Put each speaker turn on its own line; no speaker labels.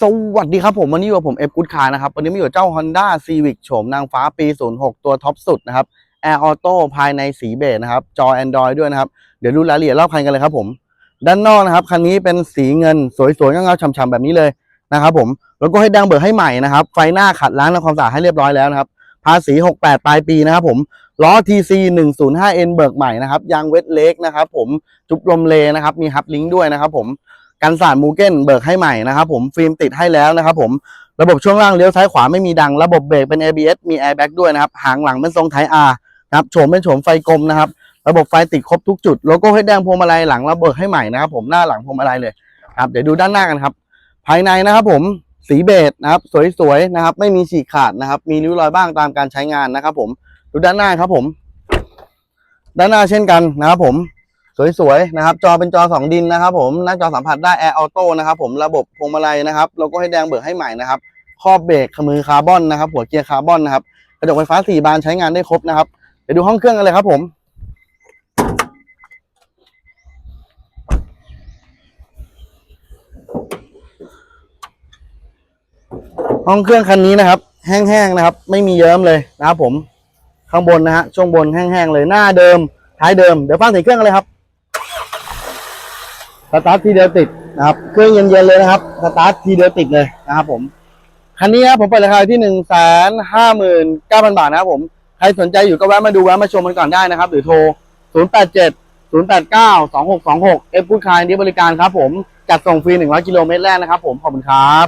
สวัสดีครับผมวันนี้อยู่กับผมเอฟกูดคาร์นะครับวันนี้มาอยู่เจ้า Honda Civic โฉมนางฟ้าปี 06 ตัวท็อปสุดนะครับ Air Auto ภายในสีเบจนะครับ จอ Android ด้วยนะครับ เดี๋ยวดูรายละเอียดรอบคันกันเลยครับผม ด้านนอกนะครับ คันนี้เป็นสีเงินสวยๆเงาๆฉ่ำๆแบบนี้เลยนะครับผม แล้วก็ให้ดังเบิกให้ใหม่นะครับ ไฟหน้าขัดล้างทำความสะอาดให้เรียบร้อยแล้วนะครับ ภาษี 68 ปลายปีนะครับผม ล้อ TC 105N เบิกใหม่นะครับ ยางเวทเล็กนะครับผม จุบลมเลนะครับ มีฮับลิงก์ด้วยนะครับผม กันสาดมูเก้นเบิกให้ใหม่นะครับผมฟิล์มติดให้แล้วนะครับผมระบบช่วงล่างเลี้ยวซ้ายขวาไม่มีดัง ระบบเบรกเป็น ABS มี Airbag ด้วยนะครับหางหลังเป็นทรงไทย R นะครับโฉมเป็นโฉมไฟกลมนะครับ ระบบไฟติดครบทุกจุดโลโก้ให้แดงพวงมาลัยหลังระเบิกให้ใหม่นะครับผมหน้าหลังพวงมาลัยเลยครับเดี๋ยวดูด้านหน้ากันครับ ภายในนะครับผมสีเบจนะครับสวยๆนะครับ ไม่มีฉีกขาดนะครับ มีริ้วรอยบ้างตามการใช้งานนะครับ ผมดูด้านหน้าครับผม ด้านหน้าเช่นกันนะครับผม สวยๆนะครับ จอเป็นจอสองดินนะครับ ผมหน้าจอสัมผัสได้ Air Auto นะครับ ผมระบบพวงมาลัยนะครับโลโก้ให้แดงเบิกให้ใหม่นะครับครอบเบรกมือคาร์บอนนะครับ หัวเกียร์คาร์บอนนะครับกระจกไฟฟ้าสี่บานใช้งานได้ครบนะครับเดี๋ยวดูห้องเครื่องกันเลยครับ ผมห้องเครื่องคันนี้นะครับ แห้งๆนะครับ ไม่มีเยิ้มเลยนะครับผมข้างบนนะฮะช่วงบนแห้งๆเลยหน้าเดิมท้ายเดิมเดี๋ยวฟังเสียงเครื่องกันเลยครับ สตาร์ททีเดียวติดนะครับ เครื่องเย็นๆเลยนะครับ สตาร์ททีเดียวติดเลยนะครับผม คันนี้ครับผมเปิดราคาที่หนึ่งแสนห้าหมื่นเก้าพันบาทนะครับผม ใครสนใจอยู่ก็แวะมาดูแวะมาชมกันก่อนได้นะครับ หรือโทรศูนย์แปดเจ็ดศูนย์แปดเก้าสองหกสองหกเอฟพูดคายนี้บริการครับผม จัดส่งฟรีหนึ่งร้อยกิโลเมตรแรกนะครับผม ขอบคุณครับ